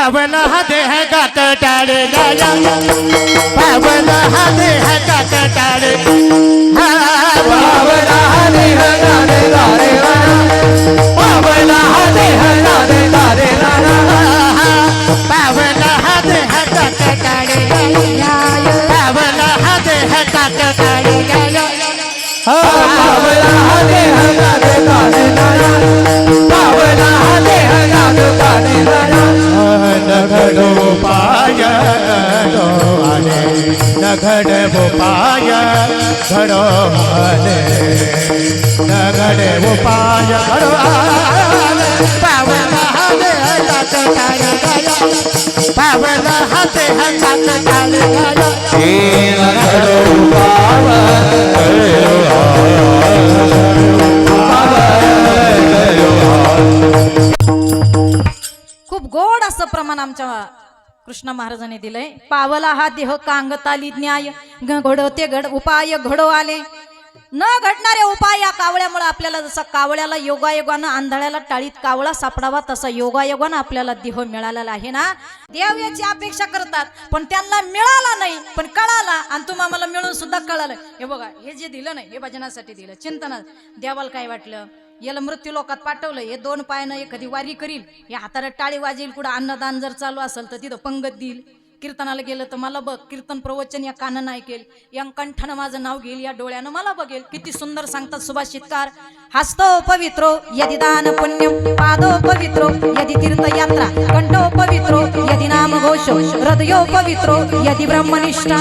पावन हदे है गत टाळे गाया पावन हदे है गत टाळे. हा हदे है देह गाणे गाणे हदे है हा देह गाणे गाणे गाणं. पावन हा देह गात टाळे गाया पावन हा देह गात टाळे गाया हा, पावला हा देह हाते हातात पावन खूप गोड असं प्रमाण आमच्या कृष्ण महाराजांनी दिलंय. पावला हा देह कांगताली न्याय. ग- घड उपाय घडो आले. न घडणारे उपाय या कावळ्यामुळे आपल्याला जसं कावळ्याला योगायोगानं आंधळ्याला टाळीत कावळा सापडावा तसा योगायोगानं आपल्याला देह मिळालेला आहे ना? देव याची अपेक्षा करतात पण त्यांना मिळाला नाही पण कळाला आणि तुम्हा मला मिळून सुद्धा कळालं. हे बघा हे जे दिलं नाही हे भजनासाठी दिलं. चिंतना देवाला काय वाटलं? याला मृत्यू लोकात पाठवलं हे दोन पायानं एखादी वारी करील या हाताला टाळी वाजेल कुठं अन्नदान जर चालू असेल तर तिथं पंगत देईल. कीर्तनाला गेलं तर मला बघ कीर्तन प्रवचन या कानानं ऐकेल. या कंठानं माझं नाव घेईल या डोळ्यानं मला बघेल. किती सुंदर सांगतात सुभाषितकार हस्तो पवित्रो यदि दान पुण्यम पादो पवित्रो यदि तीर्थयात्रा कंठो पवित्रो यदि नाम घोषो हृदयो पवित्रो यदि ब्रह्मनिष्ठा.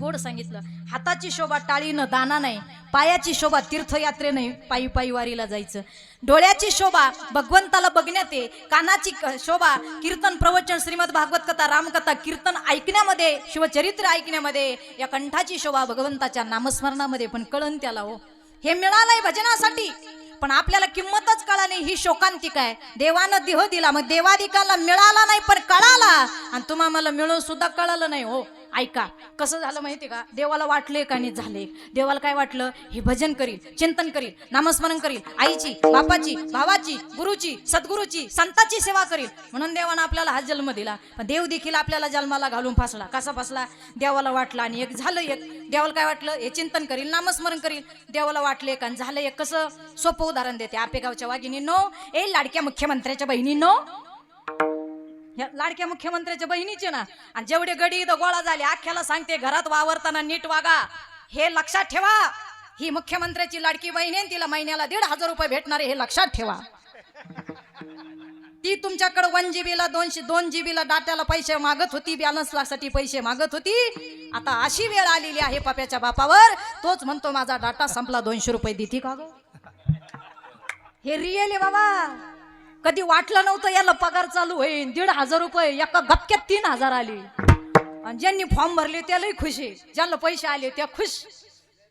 गोड सांगितलं. हाताची शोभा टाळीनं दाना नाही पायाची शोभा तीर्थयात्रे नाही पायी पायी वारीला जायचं. डोळ्याची शोभा भगवंताला बघण्यात आहे कानाची शोभा कीर्तन प्रवचन श्रीमद भागवत कथा रामकथा कीर्तन ऐकण्यामध्ये शिवचरित्र ऐकण्यामध्ये या कंठाची शोभा भगवंताच्या नामस्मरणामध्ये पण कळण त्याला हो. हे मिळालंय भजनासाठी पण आपल्याला किंमतच कळाली ही शोकांतिक आहे देवानं देह दिला मग देवाधिकाला मिळाला नाही पण कळाला. आणि तुम्हाला मिळून सुद्धा कळालं नाही हो. ऐका कसं झालं माहिती का? देवाला वाटले का नाही झाले देवाला काय वाटलं? हे भजन करील चिंतन करील नामस्मरण करील आईची बापाची भावाची गुरुची सद्गुरूची संताची सेवा करील म्हणून देवानं आपल्याला हा जन्म दिला. पण देव देखील आपल्याला जन्माला घालून फासला. कसा फासला? देवाला वाटला आणि एक झालं एक. देवाला काय वाटलं? हे चिंतन करील नामस्मरण करील देवाला वाटले का आणि झालं एक कसं? सोपं उदाहरण देते. आपेगावच्या वाघिनी नो ए लाडक्या मुख्यमंत्र्याच्या बहिणी नो ह्या लाडक्या मुख्यमंत्र्याच्या बहिणीचे ना. आणि जेवढे गडी इथं गोळा झाले अख्ख्याला सांगते घरात वावरताना नीट वागा. हे लक्षात ठेवा. ही मुख्यमंत्र्याची लाडकी बहीण आहे तिला महिन्याला दीड हजार रुपये भेटणार हे लक्षात ठेवा. ती तुमच्याकडे वन जीबीला दोनशे दोन जीबीला डाट्याला पैसे मागत होती बॅलन्सलासाठी पैसे मागत होती. आता अशी वेळ आलेली आहे पप्याच्या बापावर. तोच म्हणतो माझा डाटा संपला दोनशे रुपये देते का हे रिअल आहे बाबा. कधी वाटलं नव्हतं याला पगार चालू होईल दीड हजार रुपये एका गपक्यात तीन हजार आले. आणि ज्यांनी फॉर्म भरले त्यालाही खुशी ज्यांना पैसे आले त्या खुश.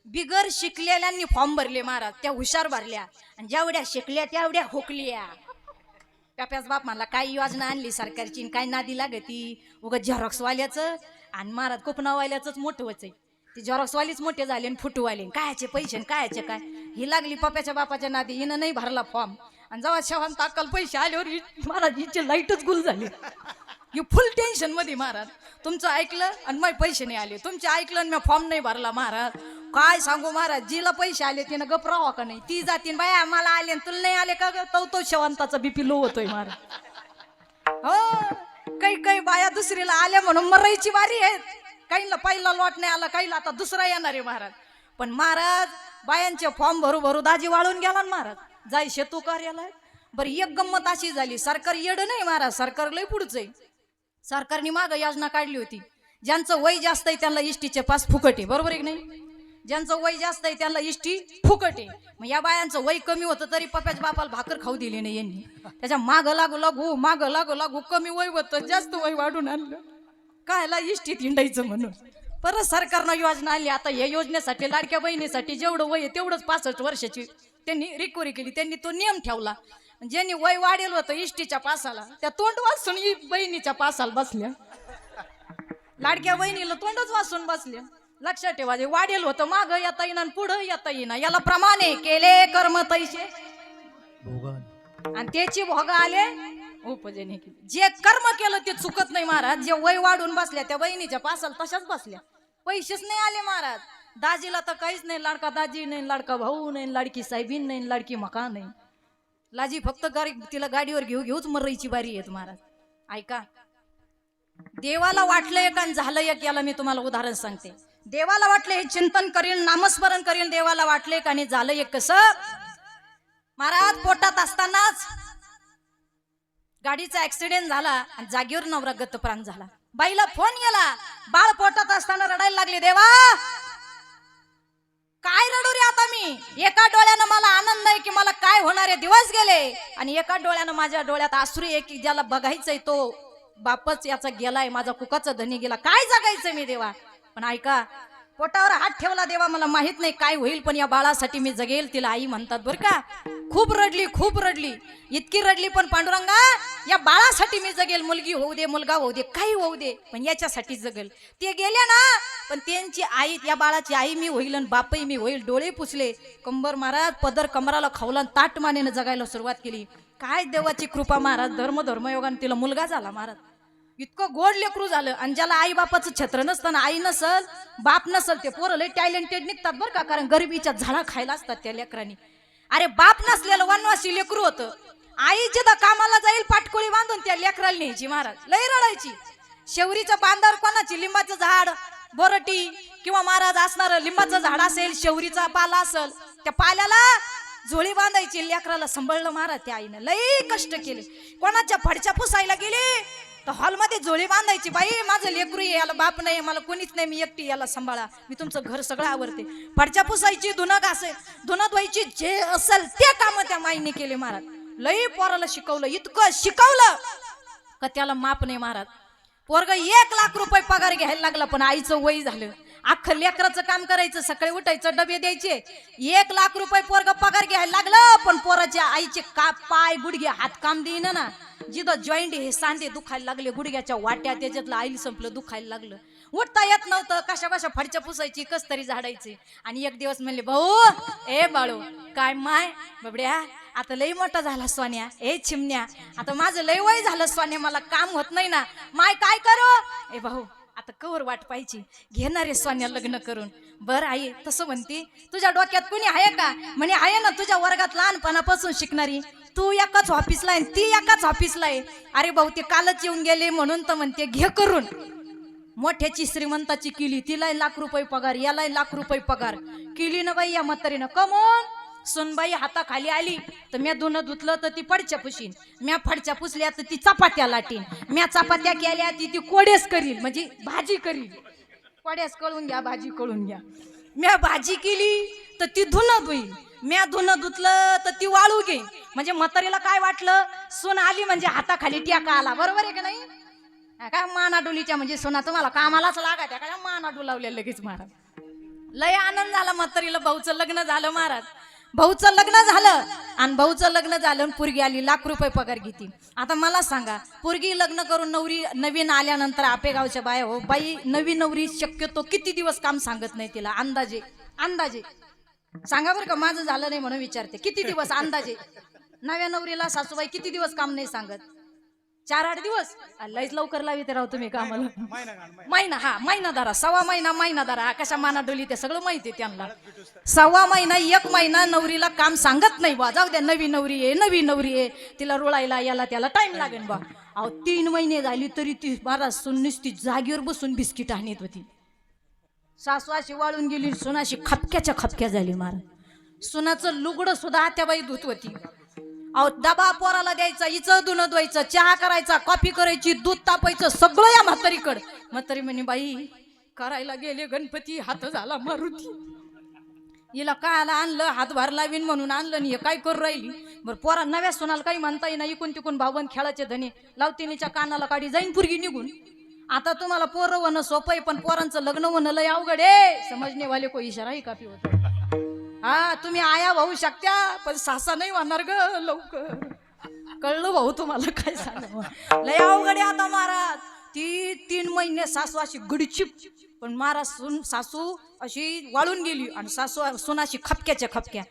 बिगर शिकलेल्यांनी फॉर्म भरले महाराज त्या हुशार भरल्या. आणि जेवढ्या शिकल्या तेवढ्या हुकल्या. प्याप्याच बाप म्हणला काय योजना आणली सरकारची आणि काय नादी लागती? उगा झेरॉक्सवाल्याचं आणि महाराज कोपनावाल्याचंच मोठं वच आहे. ते झेरॉक्सवालीच मोठे झाले आणि फुटूवाले. आणि कायचे पैसे आणि कायचे काय? ही लागली पप्याच्या बापाच्या नादी हिनं नाही भरला फॉर्म. आणि जेव्हा शेवान ताकल पैसे आल्यावर हि- महाराज हिची लाईटच गुल झाली. ही फुल टेन्शनमध्ये महाराज. तुमचं ऐकलं आणि मग पैसे नाही आले. तुमचे ऐकलं आणि मी फॉर्म नाही भरला महाराज. काय सांगू महाराज जिला पैसे आले तिनं गप राहावं का नाही? ती जातीन बाया मला आले आणि तुला नाही आले का ग? तो तो शेवंताचा बीपी लो होतोय महाराज. हो काही काही बाया दुसरीला आल्या म्हणून मरायची वारी आहेत. काहींना पहिला लॉट नाही आला काहीला आता दुसरा येणार आहे महाराज. पण महाराज बायांचे फॉर्म भरू भरू दाजी वाळून गेला ना महाराज. जाय शेतू कार्यालय बरं एक गंमत अशी झाली. सरकार येड नाही महाराज सरकार लय पुढचं आहे सरकारने माग योजना काढली होती. ज्यांचं वय जास्त आहे त्यांना इष्टीचे पास फुकट आहे बरोबर आहे की नाही? ज्यांचं वय जास्त आहे त्यांना इष्टी फुकट. आहे मग या बायांचं वय कमी होतं तरी पप्याच्या बापाला भाकर खाऊ दिली नाही यांनी. त्याच्या माग लागू लागू माग लागू लागू कमी वय होतं जास्त वय वाढून आणलं. कायला इष्टीत हिंडायचं म्हणून? परत सरकारनं योजना आली आता या योजनेसाठी लाडक्या बहिणीसाठी जेवढं वय आहे तेवढंच पासष्ट वर्षाची त्यांनी रिकव्हरी केली. त्यांनी तो नियम ठेवला. ज्यांनी वय वाढेल होतं इष्टीच्या पासाला त्या तोंड वाचून बहिणीच्या पासाला बसल्या. लाडक्या बहिणीला तोंडच वाचून बसल्या. लक्षात ठेवा जे वाढेल होतं माग येता येईना आणि पुढं येता येईना. याला प्रमाणे केले कर्म तैसे आणि त्याची भोग आले उपजने केले. जे कर्म केलं ते चुकत नाही महाराज. जे वय वाढून बसल्या त्या बहिणीच्या पासाला तशाच बसल्या. पैसेच नाही आले महाराज. दाजीला तर काहीच नाही लाडका दाजी नाही लाडका भाऊ नाही लाडकी साहेबीन नाही लाडकी मका नाही. लाजी फक्त गाडी तिला गाडीवर घेऊ घेऊच मरायची बारी येत महाराज. ऐका. देवाला वाटलं एक आणि झालं एक याला मी तुम्हाला उदाहरण सांगते. देवाला वाटले हे चिंतन करील नामस्मरण करील देवाला वाटले एक आणि झालं एक कसं? महाराज पोटात असतानाच गाडीचा ऍक्सिडेंट झाला आणि जागेवर नवरा गतप्राण झाला. बाईला फोन गेला बाळ पोटात असताना रडायला लागले देवा एका डोळ्यानं मला आनंद आहे की मला काय होणारे दिवस गेले. आणि एका डोळ्यानं माझ्या डोळ्यात आसरू आहे की ज्याला बघायचंय तो बापच याचा गेलाय माझा कुकाचा धनी गेला. काय जगायचं मी देवा? पण ऐका पोटावर हात ठेवला देवा मला माहीत नाही काय होईल पण या बाळासाठी मी जगेल तिला आई म्हणतात बर का. खूप रडली खूप रडली. इतकी रडली पण पांडुरंगा या बाळासाठी मी जगेल मुलगी होऊ दे मुलगा होऊ दे काही होऊ दे पण याच्यासाठी जगेल. ते गेले ना पण त्यांची आई या बाळाची आई मी होईल आणि बापही मी होईल डोळे पुसले. कंबर महाराज पदर कमराला खावला आणि ताट मानेनं जगायला सुरुवात केली. काय देवाची कृपा महाराज धर्म धर्मयोगाने तिला मुलगा झाला महाराज. इतकं गोड लेकरू झालं आणि ज्याला आई बापाचं छत्र नसतं ना आई नसल बाप नसल ते पोरं लय टॅलेंटेड निघतात बरं का? कारण गरिबीच्या झाडा खायला असतात त्या लेकरांनी. अरे बाप नसलेलं वनवासी लेकरू होतं. आई जिथं कामाला जाईल पाटकोळी बांधून त्या लेकराला न्यायची महाराज. लय रडायची. शेवरीच्या बांधावर कोणाची? लिंबाचं झाड बोरटी किंवा महाराज असणार लिंबाचं झाड असेल शेवरीचा पाला असेल त्या पाल्याला झोळी बांधायची लेकराला सांभाळलं महाराज त्या आईनं. लई कष्ट केले. कोणाच्या फडच्या पुसायला गेली? तर हॉलमध्ये जोळी बांधायची बाई माझं लेकरू आहे, याला बाप नाही मला कोणीच नाही मी एकटी याला सांभाळा. मी तुमचं घर सगळं आवरते. फडच्या पुसायची धुनं घासे धुनं धुवायची जे असेल ते काम त्या माईने केले महाराज. लई पोराला शिकवलं इतकं शिकवलं का त्याला माप नाही महाराज. पोरग एक लाख रुपये पगार घ्यायला लागला पण आईचं वय झालं. अख्खं लेकराचं काम करायचं सकाळी उठायचं डबे द्यायचे. एक लाख रुपये पोरग पगार घ्यायला लागलं पण पोराच्या आईचे का पाय गुडघे हात काम देईन ना. जिथं जॉईंट हे सांधे दुखायला लागले गुडघ्याच्या वाट्या त्याच्यातलं आईल संपलं दुखायला लागलं. उठता येत नव्हतं कशा कशा फडच्या पुसायची कस तरी झाडायची. आणि एक दिवस म्हणले भाऊ ए बाळू काय माय बबड्या आता लई मोठा झाला सोन्या ए चिमण्या आता माझं लय वय झालं सोन्या मला काम होत नाही ना. माय काय करू? ए भाऊ आता कवर वाट पाहिजे घेणारे सोन्या लग्न करून. बर आई तसं म्हणते तुझ्या डोक्यात कुणी आहे का? म्हणे आहे ना तुझ्या वर्गात लहानपणापासून शिकणारी. तू एकाच ऑफिसला आहे ती एकाच ऑफिसला आहे. अरे भाऊ ते कालच येऊन गेले म्हणून तर म्हणते घे करून. मोठ्याची श्रीमंताची केली तिला लाख रुपये पगार याला लाख रुपये पगार. किली ना बाई या म्हातारीनं. कमवून सुनबाई हाताखाली आली तर म्या धुणं धुतलं तर ती फडच्या पुशीन. म्या फडच्या पुसल्या तर ती चपात्या लाटीन. म्या चपात्या केल्या ती ती कोडेस करील म्हणजे भाजी करील कोड्यास कळून घ्या भाजी कळून घ्या. म्या भाजी केली तर ती धुणं धुईल म्या धुणं धुतलं तर ती वाळू घे म्हणजे म्हातारीला काय वाटलं? सून आली म्हणजे हाताखाली टियाका आला. बरोबर आहे का नाही? काय मानाडोलीच्या म्हणजे सोना तुम्हाला कामालाच लागा त्या काय मानाडू लावल्या लगेच महाराज? लय आनंद झाला म्हातारीला भाऊचं लग्न झालं महाराज. भाऊचं लग्न झालं. आणि भाऊचं लग्न झालं आणि पुरगी आली लाख रुपये पगार घेते. आता मला सांगा पुरगी लग्न करून नवरी नवीन आल्यानंतर आपेगावच्या बाया हो बाई नवी नवरी शक्यतो किती दिवस काम सांगत नाही तिला? अंदाजे अंदाजे. सांगा बरं का माझं झालं नाही म्हणून विचारते. किती दिवस? अंदाजे. नव्या नवरीला सासूबाई किती दिवस काम नाही सांगत? चार आठ दिवस. आ, लयच लवकर लाविते राव तुम्ही कामाला. महिना हा महिना धरा सव्वा महिना महिना हा, कशा माना डोली ते सगळं माहिती त्यांना. सव्वा महिना एक महिना नवरीला काम सांगत नाही बा जाऊ द्या नवी नवरी आहे नवी नवरी आहे. तिला रुळायला याला त्याला टाइम लागेल बा अहो तीन महिने झाली तरी ती मला सुन्नीस ती जागेवर बसून बिस्किट आणत होती. सासू अशी वाळून गेली सुनाशी खपक्याच्या खपक्या झाली मार. सुनाचं लुगडं सुद्धा आत्याबाई धुत होती. अहो दबा पोराला द्यायचा इचं धुणं धुवायचं चहा करायचा कॉफी करायची दूध तापायचं सगळं या म्हातारीकड. म्हातारी म्हणे बाई करायला गेले गणपती हात झाला मारुती. हिला कायला आणलं हातभार लावीन म्हणून आणलं नाही हे काय करू राहिली? बरं पोरा नव्या सोनाला काही म्हणता येईना इकून तिकून भावन खेळाचे धने. लावतिनीच्या कानाला काढी जाईन पुरगी निघून. आता तुम्हाला पोरं होणं सोपं आहे पण पोरांचं लग्न होणं लय अवघड आहे. समजणेवाले को इशाराही काफी होतो हा तुम्ही आया भाऊ शकत्या पण सासा नाही होणार ग लवकर. कळलं भाऊ तुम्हाला काय झालं लय अवघड आहे आता महाराज. ती तीन महिने सासू अशी गडचिप पण महाराज सुन सासू अशी वाळून गेली आणि सासू सुनाशी खपक्याच्या खपक्या.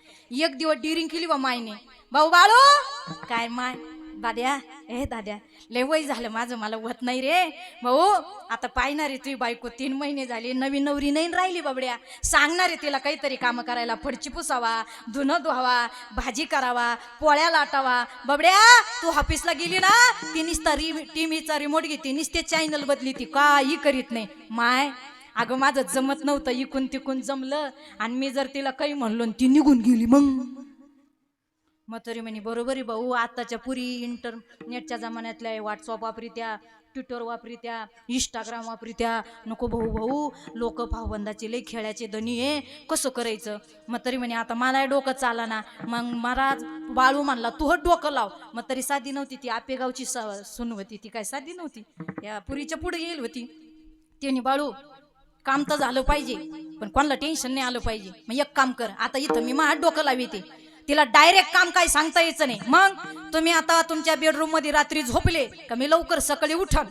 एक दिवस डिरिंग केली बा मायने भाऊ बाळू काय माय दाद्या ए दाद्या लय वय झालं माझं मला होत नाही रे. भाऊ आता पाहणार आहे तुझी बायको तीन महिने झाली नवीन नवरी नाही राहिली बाबड्या. सांगणार आहे तिला काहीतरी कामं करायला फडची पुसावा धुणं धुवावा भाजी करावा पोळ्या लाटावा. बबड्या तू ऑफिसला गेली ना ती निसता रि टीव्हीचा रिमोट घेते निसते चॅनल बदली ती काही करीत नाही. माय अगं माझं जमत नव्हतं इकून तिकून जमलं. आणि मी जर तिला काही म्हणलो आणि ती निघून गेली मग. मग तरी म्हणे बरोबर आहे भाऊ. आताच्या पुरी इंटरनेटच्या जमान्यातल्या व्हॉट्सअप वापरित्या ट्विटर वापरित्या इंस्टाग्राम वापरित्या. नको भाऊ भाऊ. लोक भाऊबंदाचे लई खेळाचे धनी आहे कसं करायचं? मग तरी म्हणे आता मला डोकं चाला ना मग महाराज बाळू म्हणला तू हट डोकं लाव. मग तरी साधी नव्हती ती. आपेगावची सून होती ती. काय साधी नव्हती. या पुरीच्या पुढे येईल होती. त्यांनी बाळू काम तर झालं पाहिजे पण कोणाला टेन्शन नाही आलं पाहिजे. मग एक काम कर. आता इथं मी माझ्या डोकं लावी ते तिला डायरेक्ट काम काही सांगता यायचं नाही. मग तुम्ही आता तुमच्या बेडरूममध्ये रात्री झोपले का मी लवकर सकाळी उठन.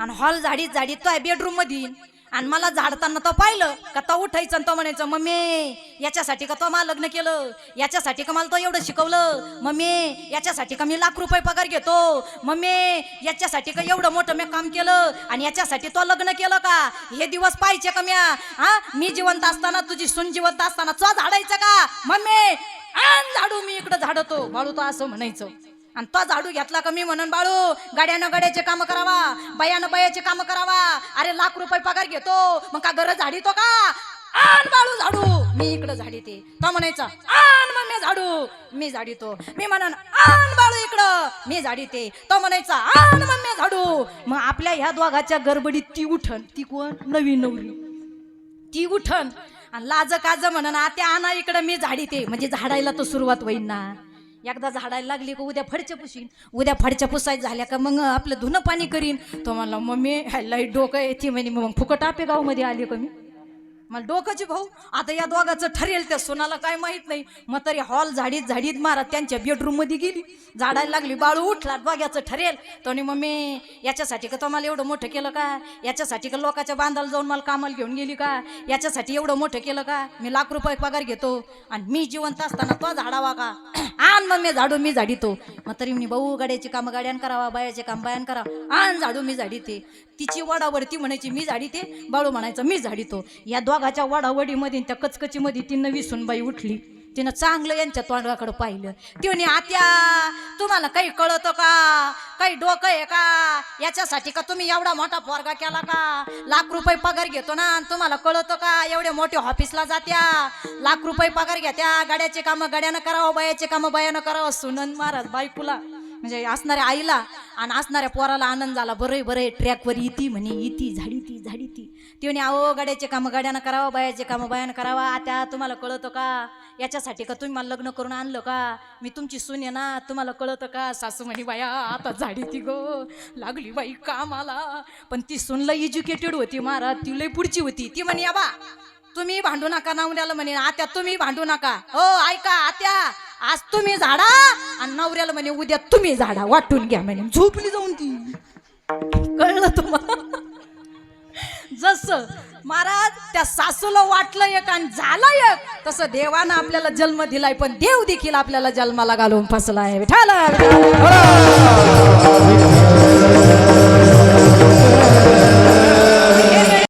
आणि हॉल झाडीत झाडीत तो आहे बेडरूममध्ये आणि मला झाडताना तो पाहिलं का तो उठायचं आणि तो म्हणायचं मम्मी याच्यासाठी का तो मला लग्न केलं? याच्यासाठी का मला तो एवढं शिकवलं? मम्मी याच्यासाठी का मी लाख रुपये पगार घेतो? मम्मी याच्यासाठी का एवढं मोठं मी काम केलं? आणि याच्यासाठी तो लग्न केलं का? हे दिवस पाहिजे का म्या? हा? मी जिवंत असताना तुझी सून जिवंत असताना तो झाडायचं का? मम्मी आण झाडू मी इकडं झाडतो. बाळू तो असं म्हणायचं. आणि तो झाडू घेतला का मी म्हणून बाळू गाड्यानं गाड्याचे काम करावा बयानं बयाचे काम करावा. अरे लाख रुपये पगार घेतो मग का गरज झाडीतो का? आण बाळू झाडू. मी इकडं झाडीते. तो म्हणायचा आण मग मी झाडू. मी झाडीतो. मी म्हणन आण बाळू इकडं. मी झाडीते. तो म्हणायचा आण मग मी झाडू. मग आपल्या ह्या दोघाच्या गडबडीत ती उठन. ती कोण? नवी नवरी. ती उठन. आणि लाज काज ना ते आणा इकडं मी झाडी ते म्हणजे झाडायला तर सुरुवात होईन ना. एकदा झाडायला लागली का उद्या फडच्या पुशीन उद्या फडच्या पुसायचं झाल्या का मग आपलं धुणं पाणी करीन. तो म्हणला मम्मी लाइट डोकं येते म्हणे मग फुकट आपे गावमध्ये आले का मी? मला डोकाची भाऊ. आता या दोघाचं ठरेल त्या सोनाला काय माहीत नाही. मग तरी हॉल झाडीत झाडीत मारा त्यांच्या बेडरूममध्ये गेली. झाडायला लागली बाळू उठला दोघ्याचं ठरेल. तो मम्मी याच्यासाठी का तुम्हाला एवढं मोठं केलं का? याच्यासाठी का लोकांच्या बांधाला जाऊन मला कामाला घेऊन गेली का? याच्यासाठी एवढं मोठं केलं का? मी लाख रुपये पगार घेतो. आणि मी जिवंत असताना तो झाडावा का? आण मग मी झाडू मी झाडीतो मग तरी मी भाऊ गाड्याची कामं गाड्यान करावा बायाचे काम बायान करावा आण झाडू मी झाडीते तिची वडावरती म्हणायची मी झाडीते बाळू म्हणायचं मी झाडीतो या दोघाच्या वडावडीमध्ये त्या कचकचीमध्ये ती नवी सुनबाई उठली. तिनं चांगलं यांच्या तोंडाकडे पाहिलं. तिने आत्या तुम्हाला काही कळतं का? काही डोकं आहे का? याच्यासाठी का तुम्ही एवढा मोठा पोरगा केला का? लाख रुपये पगार घेतो ना तुम्हाला कळतं का? एवढे मोठे ऑफिसला जात्या. लाख रुपये पगार घेत्या. गाड्याचे कामं गाड्यानं करावं बायाचे कामं बायानं करावं. सुनन महाराज बायकुला म्हणजे असणाऱ्या आईला आणि असणाऱ्या पोराला आनंद झाला. बरं बरं ट्रॅकवर इती म्हणे इती झाडी ती झाडी ती. ती म्हणे आहो गाड्याचे कामं गाड्यानं करावं बायाचे कामं बायानं करावा. आता तुम्हाला कळतं का? याच्यासाठी का तुम्ही मला लग्न करून आणलं का? मी तुमची सून आहे ना तुम्हाला कळतं का? सासू म्हणे बाया आता झाडी ती गो. लागली बाई कामाला. पण ती सूनला एज्युकेटेड होती महाराज. ती लई पुढची होती. ती म्हणे या बा तुम्ही भांडू नका नवऱ्याला म्हणे. आत्या तुम्ही भांडू नका. हो ऐका आत्या. आज तुम्ही झाडा आणि नवऱ्याला म्हणे उद्या तुम्ही झाडा. वाटून घ्या म्हणे. झोपली जाऊन ती. कळलं तुम्हाला? जस महाराज त्या सासूला वाटलं एक आणि झालं एक तसं देवानं आपल्याला जन्म दिलाय पण देव देखील आपल्याला जन्माला घालून फसलाय. विठाला विठाला.